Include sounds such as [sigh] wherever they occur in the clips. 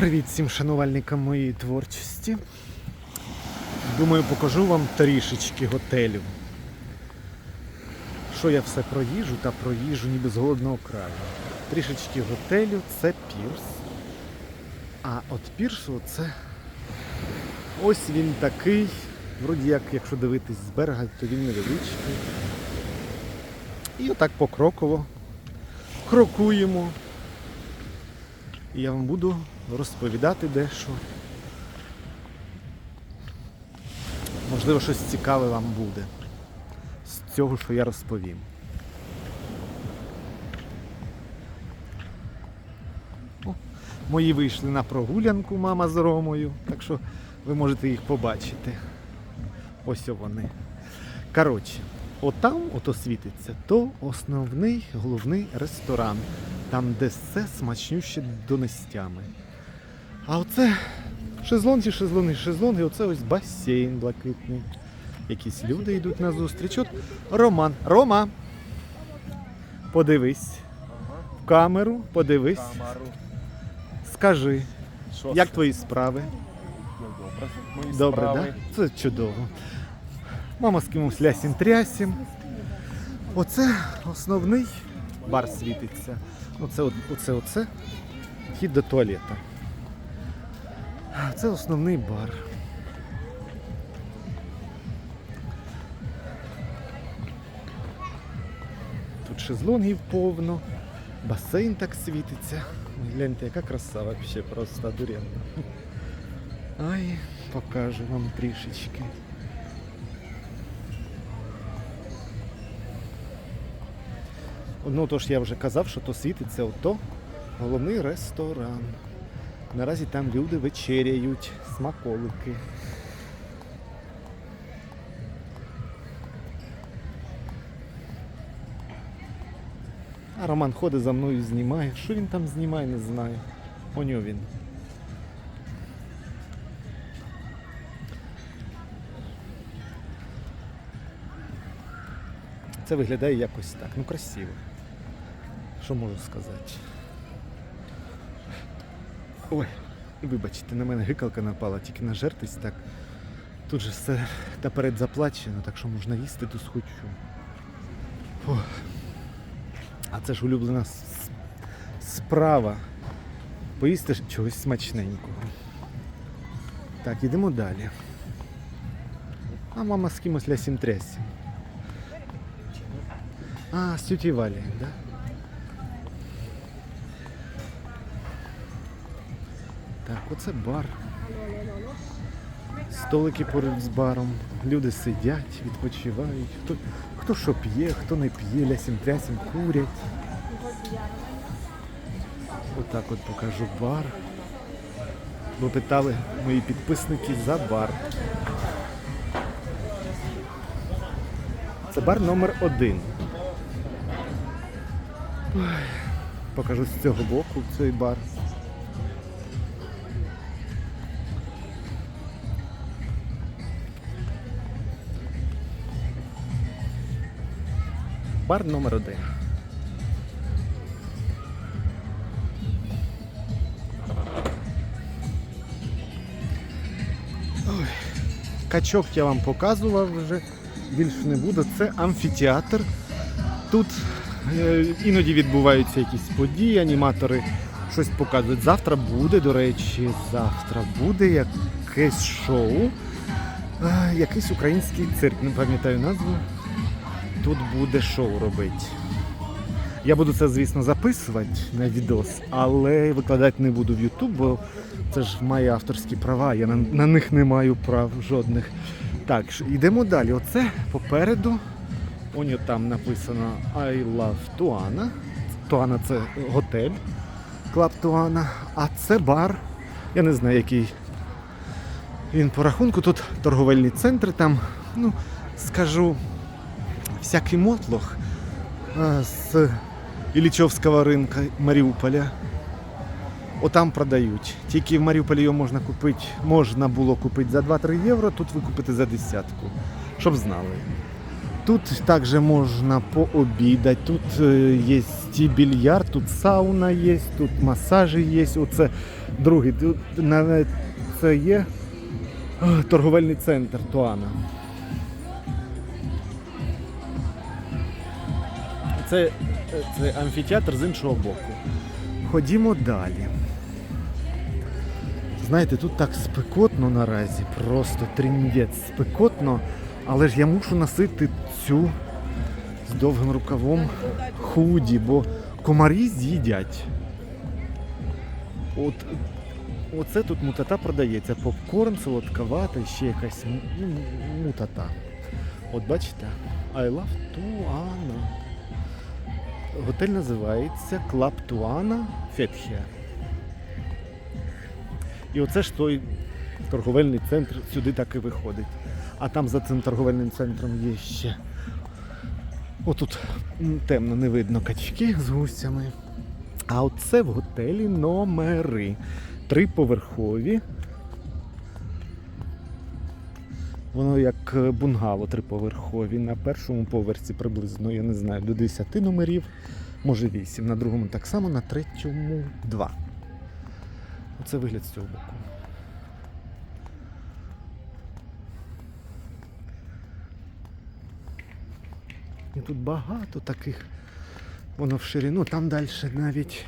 Привіт всім шанувальникам моєї творчості. Думаю, покажу вам трішечки готелю. Що я все проїжу та проїжу ніби з голодного краю. Трішечки готелю це пірс. А от пірсу це ось він такий. Вроді як, якщо дивитись з берега, то він невеличкий. І отак покроково крокуємо. І я вам буду розповідати дещо. Можливо, щось цікаве вам буде з цього, що я розповім. Мої вийшли на прогулянку, мама з Ромою, так що ви можете їх побачити. Ось вони. Коротше, отам ото світиться, то основний головний ресторан, там де все смачнюще донестями. А оце шезлонги, шезлонги, шезлонги, оце ось басейн блакитний. Якісь люди йдуть на зустріч. От Роман. Рома! Подивись. В камеру, подивись. Скажи, як твої справи? Ну, добре. Справи. да? Це чудово. Мама з кимось лясім трясім. Оце основний бар світиться. Оце, оце, оце. Вхід до туалета. Це основний бар. Тут шезлонгів повно, басейн так світиться. Гляньте, яка краса вообще просто одуренна. Ай, покажу вам трішечки. Ну, то ж я вже казав, що то світиться ото головний ресторан. Наразі там люди вечеряють, смаколики. А Роман ходить за мною знімає. Що він там знімає, не знаю. У нього він. Це виглядає якось так. Ну красиво. Що можу сказати? Ой, вибачте, на мене гикалка напала, тільки нажертись так. Тут же все наперед заплачено, так що можна їсти тут хочу. Фух. А це ж улюблена справа. Поїсти чогось смачненького. Так, йдемо далі. А мама з кимось лясім трясім. А, з тюті Валі, да? Так, оце бар. Столики поряд з баром. Люди сидять, відпочивають. Хто, хто що п'є, хто не п'є, лясім трясім, курять. Отак от покажу бар. Бо питали мої підписники за бар. Це бар номер один. Покажу з цього боку цей бар. Бар номер один. Ой. Качок я вам показував вже, більше не буду. Це амфітеатр. Тут е, іноді відбуваються якісь події, аніматори щось показують. Завтра буде, до речі, завтра буде якесь шоу, е, якийсь український цирк, не пам'ятаю назву. Тут буде шоу робити. Я буду це, звісно, записувати на відос, але викладати не буду в YouTube, бо це ж мої авторські права, я на, на них не маю прав жодних. Так, йдемо далі. Оце попереду. Оню там написано I love Tuana. Туана це готель. Клаб Туана. А це бар. Я не знаю, який він по рахунку. Тут торговельні центри, там, ну, скажу, всякий мотлох з Іллічовського ринка Маріуполя. Отам продають. Тільки в Маріуполі його можна купити, можна було купити за 2-3 євро, тут ви купите за десятку. Щоб знали. Тут також можна пообідати, тут е, є і більярд, тут сауна є, тут масажі є. Оце другий. Тут це є е, торговельний центр Туана. Це, це амфітеатр з іншого боку. Ходімо далі. Знаєте, тут так спекотно наразі, просто тріндець спекотно, але ж я мушу носити цю з довгим рукавом худі, бо комарі з'їдять. От, оце тут мутата продається. Попкорн, солодковата, ще якась ну, мутата. От бачите? I love Tuana. Готель називається Tuana Fethia. І оце ж той торговельний центр сюди так і виходить. А там за цим торговельним центром є ще. Отут темно не видно качки з гусями. А оце в готелі номери. Триповерхові. Воно як е, бунгало триповерхові. На першому поверсі приблизно, я не знаю, до 10 номерів, може 8. На другому так само, на третьому 2. Оце вигляд з цього боку. І тут багато таких. Воно в ширину, там далі навіть.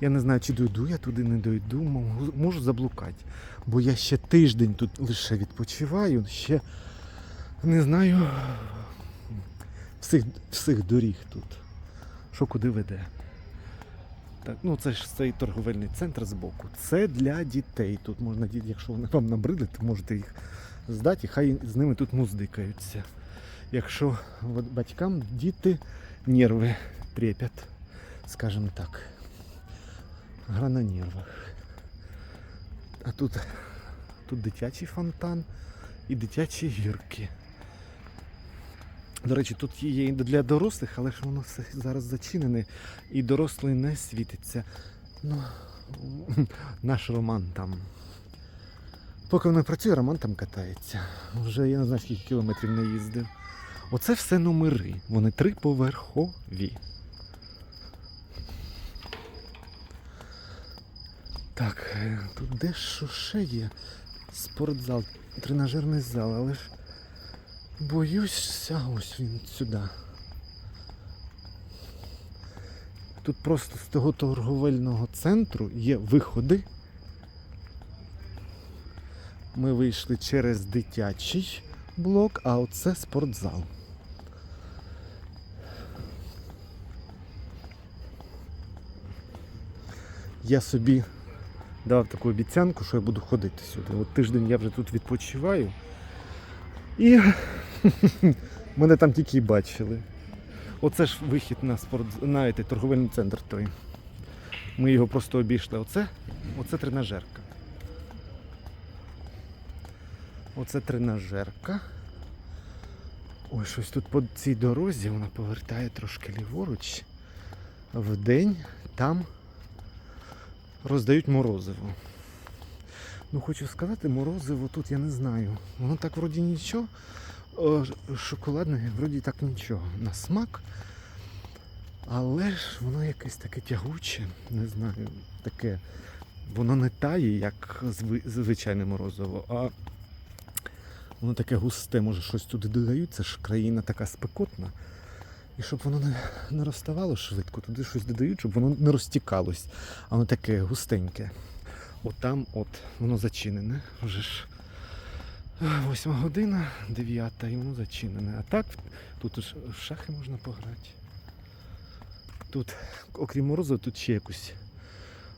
Я не знаю, чи дойду я туди, не дойду, можу, заблукати. Бо я ще тиждень тут лише відпочиваю, ще не знаю всіх, всіх доріг тут. Що куди веде. Так, ну це ж цей торговельний центр збоку. Це для дітей. Тут можна, якщо вони вам набридли, то можете їх здати, і хай з ними тут муздикаються. Якщо батькам діти нерви трепять, скажімо так. Гра на нервах. А тут, тут дитячий фонтан і дитячі гірки. До речі, тут є для дорослих, але ж воно все зараз зачинене і дорослий не світиться. Ну, наш Роман там. Поки воно працює, Роман там катається. Вже я не знаю, скільки кілометрів не їздив. Оце все номери. Вони триповерхові. Так, е, тут дещо ще є. Спортзал, тренажерний зал, але ж боюся, ось він сюди. Тут просто з того торговельного центру є виходи. Ми вийшли через дитячий блок, а оце спортзал. Я собі дав таку обіцянку, що я буду ходити сюди. От тиждень я вже тут відпочиваю. І [laughs] мене там тільки й бачили. Оце ж вихід на спорт, на торговельний центр той. Ми його просто обійшли. Оце, оце тренажерка. Оце тренажерка. Ой, щось тут по цій дорозі вона повертає трошки ліворуч. В день там роздають морозиво. Ну, хочу сказати, морозиво тут я не знаю. Воно так вроді нічого. Шоколадне, вроді так нічого. На смак. Але ж воно якесь таке тягуче, не знаю, таке. Воно не тає, як зви- звичайне морозиво, а воно таке густе, може щось туди додають, це ж країна така спекотна. І щоб воно не, не розставало швидко, туди щось додають, щоб воно не розтікалось. А воно таке густеньке. От там от воно зачинене. Вже ж восьма година, дев'ята, і воно зачинене. А так тут ж в шахи можна пограти. Тут, окрім морозу, тут ще якусь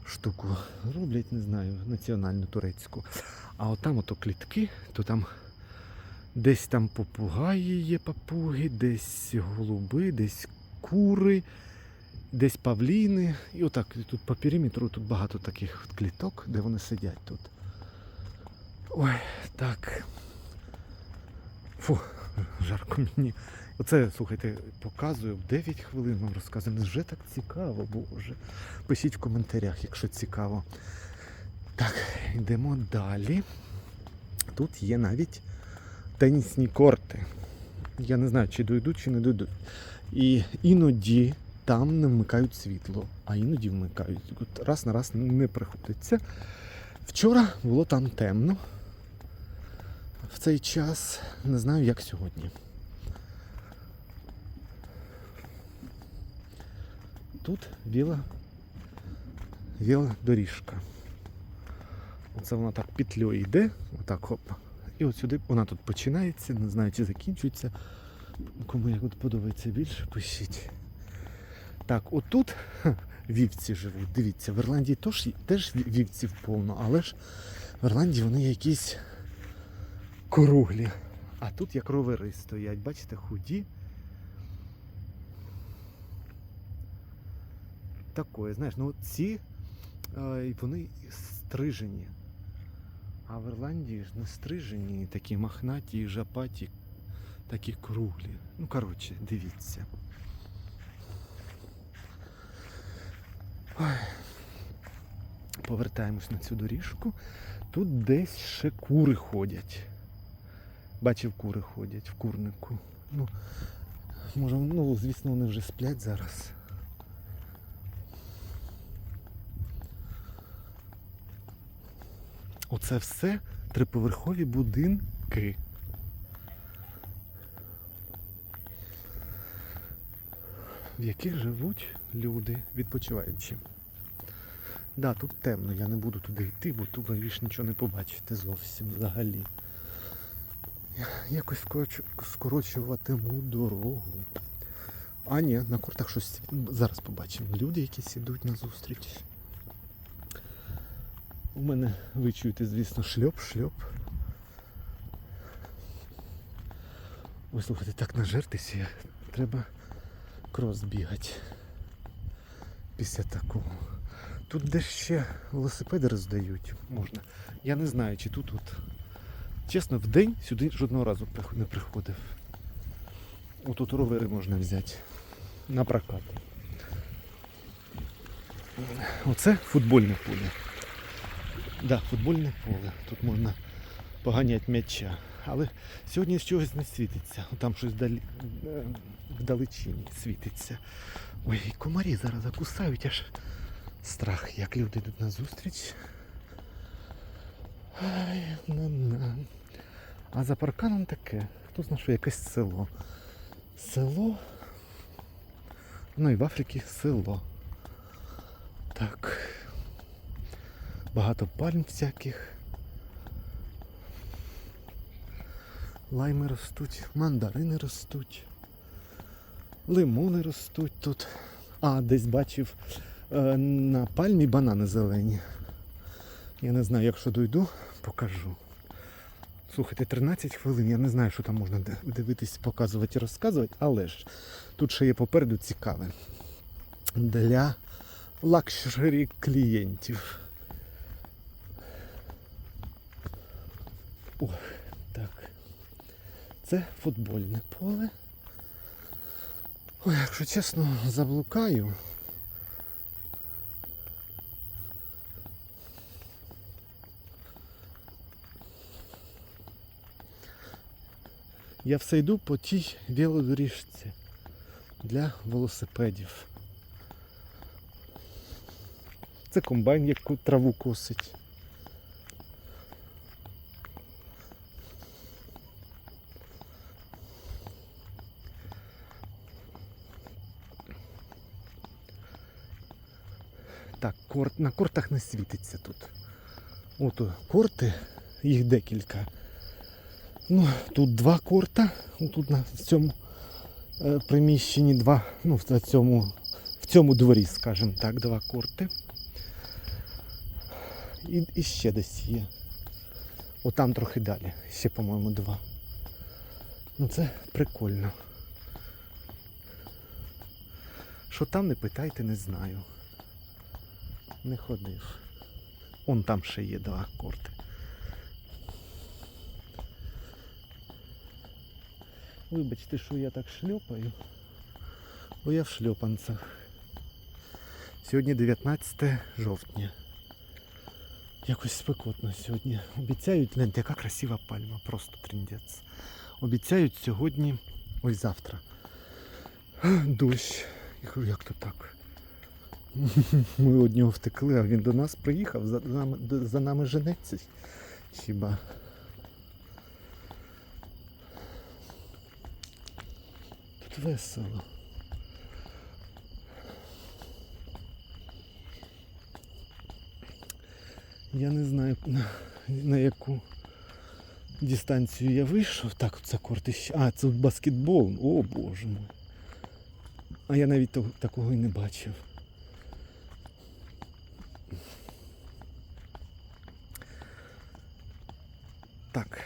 штуку роблять, не знаю, національну турецьку. А от там ото клітки, то там десь там попугаї є папуги, десь голуби, десь кури, десь павліни. І отак тут по периметру тут багато таких кліток, де вони сидять тут. Ой, так. Фу, жарко мені. Оце, слухайте, показую 9 хвилин вам розказую. Вже так цікаво, боже. Пишіть в коментарях, якщо цікаво. Так, йдемо далі. Тут є навіть тенісні корти. Я не знаю, чи дойдуть, чи не дойдуть. І іноді там не вмикають світло, а іноді вмикають. От раз на раз не приходиться. Вчора було там темно. В цей час не знаю, як сьогодні. Тут біла, біла доріжка. Оце вона так петлею йде, отак хоп. І от сюди вона тут починається, не знаю, чи закінчується. Кому як от подобається більше, пишіть. Так, отут вівці живуть. Дивіться, в Ірландії теж, теж вівців повно, але ж в Ірландії вони якісь круглі. А тут як ровери стоять, бачите, худі. Такое, знаєш, ну ці е, вони стрижені. А в Ірландії ж не стрижені, такі махнаті, жапаті, такі круглі. Ну, коротше, дивіться. Ой. Повертаємось на цю доріжку. Тут десь ще кури ходять. Бачив, кури ходять в курнику. Ну, може, ну, звісно, вони вже сплять зараз. Оце все триповерхові будинки. В яких живуть люди, відпочиваючи. Да, тут темно, я не буду туди йти, бо тут ви ж нічого не побачите зовсім взагалі. Я Якось скорочуватиму дорогу. А ні, на кортах щось зараз побачимо. Люди якісь ідуть на зустріч. У мене ви чуєте, звісно, шльоп, шльоп. Ой, слухайте, так нажертися, треба крос бігати. Після такого. Тут де ще велосипеди роздають можна. Я не знаю, чи тут от. Чесно, в день сюди жодного разу не приходив. Отут ровери можна взяти на прокат. Оце футбольне поле. Да, футбольне поле. Тут можна поганяти м'яча. Але сьогодні чогось не світиться. Там щось далі, е, вдалечині світиться. Ой, комарі зараз закусають аж страх, як люди йдуть на зустріч. Ай, на-на. А за парканом таке. Хто знає, що якесь село. Село. Ну і в Африці село. Так. Багато пальм всяких. Лайми ростуть, мандарини ростуть, лимони ростуть тут. А, десь бачив е, на пальмі банани зелені. Я не знаю, якщо дойду, покажу. Слухайте, 13 хвилин, я не знаю, що там можна ди- дивитись, показувати і розказувати, але ж тут ще є попереду цікаве. Для лакшері клієнтів. О, так. Це футбольне поле. Ой, якщо чесно, заблукаю. Я все йду по тій велодоріжці для велосипедів. Це комбайн, яку траву косить. Так, корт, на кортах не світиться тут. От корти, їх декілька. Ну, тут два корта, тут на в цьому е, приміщенні два, ну, в цьому, в цьому дворі, скажімо так, два корти. І, і ще десь є. Отам трохи далі. Ще, по-моєму, два. Ну це прикольно. Що там не питайте, не знаю. Не ходив. Он там ще є два корти. Вибачте, що я так шльопаю, бо я в шльопанцях. Сьогодні 19 жовтня. Якось спекотно сьогодні. Обіцяють, гляньте, яка красива пальма, просто тріндець. Обіцяють сьогодні Ой, завтра. Дощ. Як то так? Ми від нього втекли, а він до нас приїхав, за нами, за нами женеться. Хіба. Тут весело. Я не знаю на, на яку дистанцію я вийшов. Так, це кортище. А, це баскетбол. О боже мой. А я навіть такого і не бачив. Так.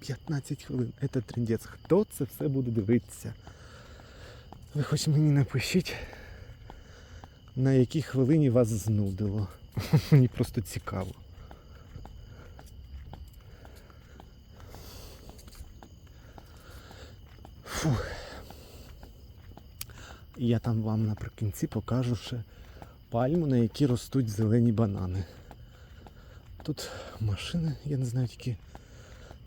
15 хвилин. Це трендець. Хто це все буде дивитися? Ви хоч мені напишіть, на якій хвилині вас знудило. [laughs] Мені просто цікаво. Фух. Я там вам наприкінці покажу ще пальму, на якій ростуть зелені банани. Тут машини, я не знаю тільки,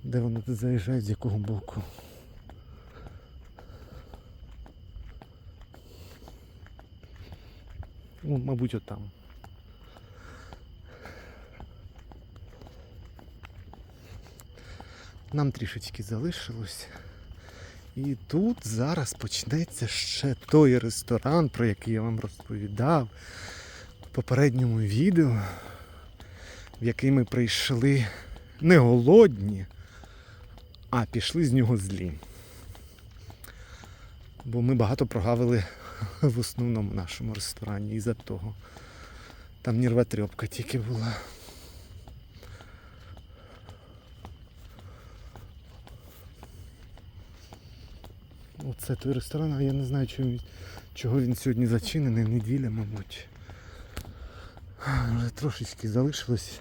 де вони тут заїжджають, з якого боку. Ну, мабуть, отам. Нам трішечки залишилось. І тут зараз почнеться ще той ресторан, про який я вам розповідав в попередньому відео, в який ми прийшли не голодні, а пішли з нього злі. Бо ми багато прогавили в основному нашому ресторані із-за того. Там нервотрепка тільки була. Оце той ресторан, а я не знаю, чого він, чого він сьогодні зачинений, неділя, мабуть. Вже трошечки залишилось.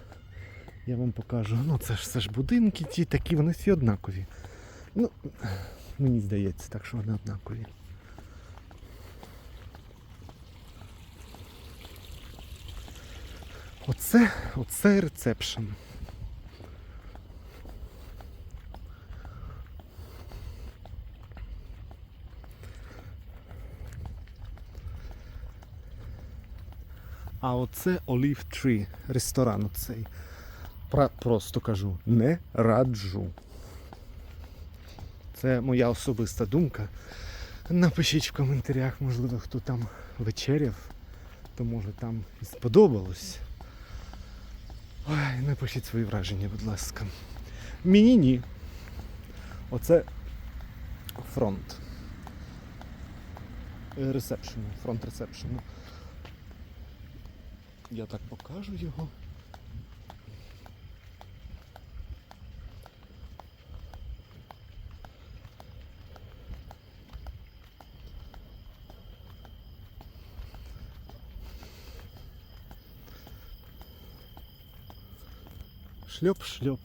Я вам покажу. Ну це ж це ж будинки ті такі, вони всі однакові. Ну, мені здається, так що вони однакові. Оце, оце рецепшн. А оце Olive Tree, ресторан оцей. Про- Просто кажу, не раджу. Це моя особиста думка. Напишіть в коментарях, можливо, хто там вечеряв, то може там і сподобалось. Ой, напишіть свої враження, будь ласка. Мені ні. Оце фронт. Е, Ресепшену, фронт ресепшену. Я так покажу його. Шльоп-шльоп.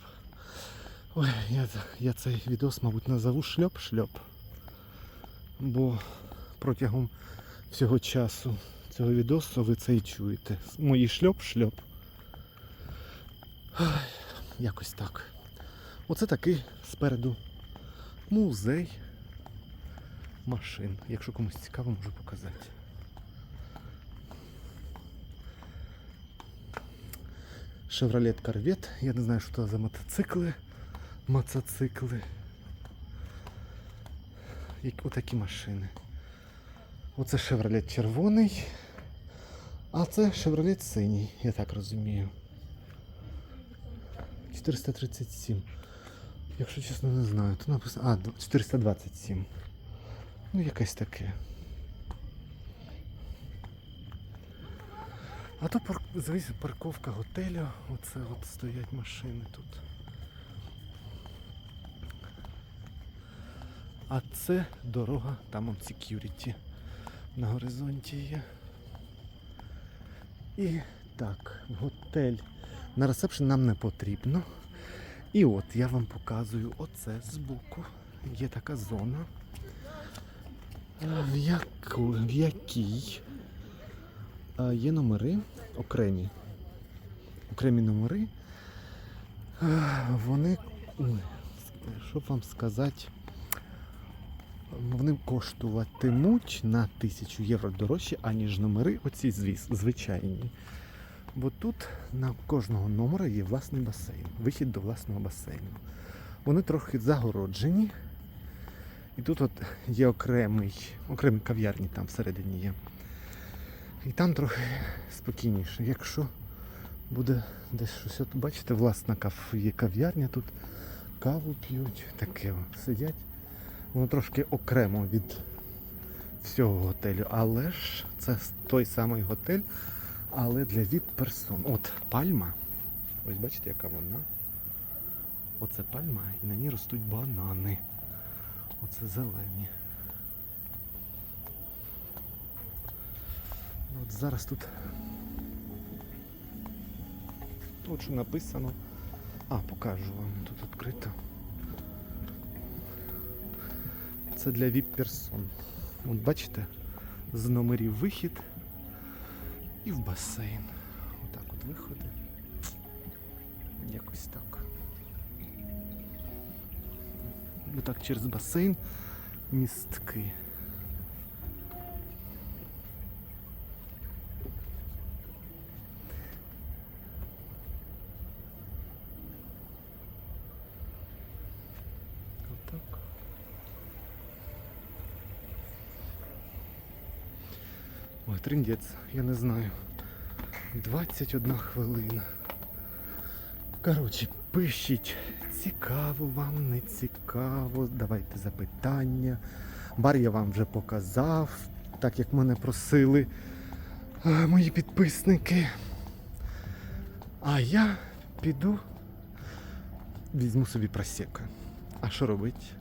Ой, я, я цей відос, мабуть, назову шльоп-шльоп. Бо протягом всього часу цього відосу ви це і чуєте. Мої шльоп-шльоп. Якось так. Оце такий спереду музей машин. Якщо комусь цікаво, можу показати. Chevrolet Corvette. Я не знаю, що це за мотоцикли. Мотоцикли. Отакі машини. Оце Chevrolet червоний. А це Chevrolet синій, я так розумію. 437. Якщо чесно, не знаю. То написано. А, 427. Ну, якесь таке. А то звісно, парковка готелю. Оце от стоять машини тут. А це дорога, там он security на горизонті є. І так, готель. На ресепшн нам не потрібно. І от я вам показую оце збоку. Є така зона, е, в, яку, в якій є номери окремі. Окремі номери. Вони. Щоб вам сказати. вони коштуватимуть на тисячу євро дорожче, аніж номери оці звичайні. Бо тут на кожного номера є власний басейн, вихід до власного басейну. Вони трохи загороджені. І тут от є окремий, окремі кав'ярні там всередині є. І там трохи спокійніше. Якщо буде десь щось, от бачите, власна кав... є кав'ярня тут, каву п'ють, таке сидять. Воно трошки окремо від всього готелю, але ж це той самий готель, але для віп-персон. От пальма. Ось бачите, яка вона. Оце пальма, і на ній ростуть банани. Оце зелені. От зараз тут. От що написано. А, покажу вам. Тут відкрито. Це для віп-персон. От бачите, з номерів вихід і в басейн. Отак от виходи. Якось так. Отак через басейн містки. Отак. Ой, триндець, я не знаю. 21 хвилина. Коротше, пишіть, цікаво вам, не цікаво, давайте запитання. Бар я вам вже показав, так як мене просили е, мої підписники. А я піду, візьму собі просека. А що робить?